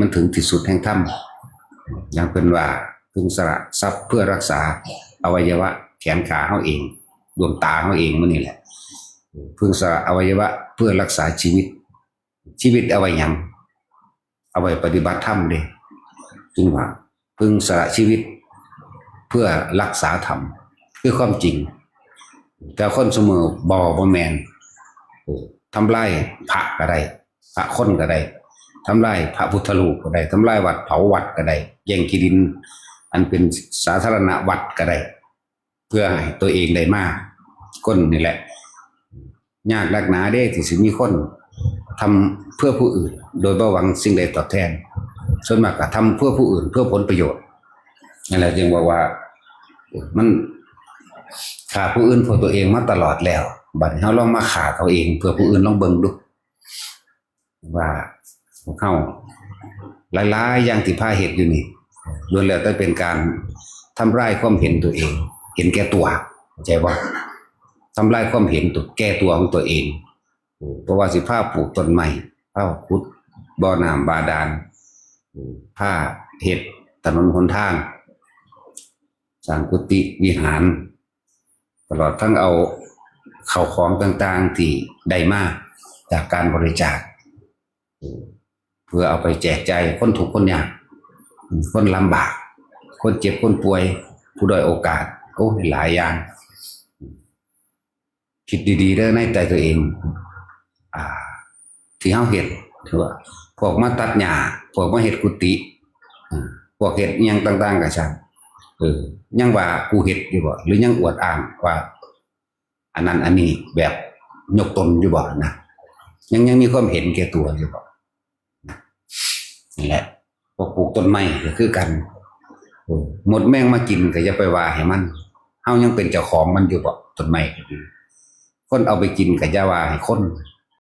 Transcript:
มันถึงที่สุดแห่งธรรมย่างเป็นว่าพึงสละทรัพย์เพื่อรักษาอวัยวะแขนขาเขาเองดวงตาเขาเองมันนี่แหละพึงสละอวัยวะเพื่อรักษาชีวิต ชีวิตเอาไว้หยังเอาไว้ปฏิบัติธรรมเด้จึงว่าพึงสละชีวิตเพื่อรักษาธรรมคือความจริง แต่คนเสมอบอบแมนเออทำลายพระก็ได้พระคนก็ได้ ทำลายพระพุทธรูปก็ได้ทำลายวัดเผาวัดก็ได้แย่งที่ดิน อันเป็นสาธารณวัดก็ได้ เพื่อให้ตัวเองได้มากก้นนี่แหละ ยากลักหนาเด้ที่สิมีคนทำเพื่อผู้อื่น โดยบ่หวังสิ่งใดตอบแทน ส่วนมากก็ทำเพื่อผู้อื่น เพื่อผลประโยชน์นั่นแหละจึงบอกว่ามันขาผู้อื่นเพื่อตัวเองมาตลอดแล้ว บัดนี้เราลองมาขาเขาเอง เพื่อผู้อื่นลองเบิ่งดูว่า เข้าหลายๆอย่างที่พาเหตุอยู่นี่ล้วนแล้วแต่เป็นการทำร้ายความเห็นตัวเอง เห็นแก่ตัวใจบ่าทำลายความเห็นตัวแก้ตัวของตัวเองเพราะว่าสิผ้าปลูกต้นไม้ผ้าขุดบ่อน้ำบาดาลผ้าเห็ดถนนหนทางสร้างกุฏิวิหาร ตลอดทั้งเอาเข้าของต่าง ๆ ที่ได้มาจากการบริจาค พื่อเอาไปแจกใจคนถูกคนยากคนลำบาก คนเจ็บคนป่วย ผู้ด้อยโอกาสโอ้หลายอย่าง คิดดีๆเด้องในใจตัวเองอที่เฮาเฮ็ดถือว่าพวกมาตัดหญ้าพวกมาเฮ็ดกุฏิพวกเฮ็ดยังต่างๆก็ช่างเออยังว่ากูเฮ็ดอยู่บ่หรือยังอวดอ้างว่า อันนั้นอันนี้แบบยกตนอยู่บ่นะยังยังมีความเห็นแก่ตัวอยู่บ่ นี่แหละพวกปลูกต้นไม้ก็คือกันหมดแมงมากินก็อย่าไปว่าให้มันเฮายังเป็นเจ้าของมันอยู่บ่ต้นไม้ก็ดีคนเอาไปกินก็อย่าว่าให้คน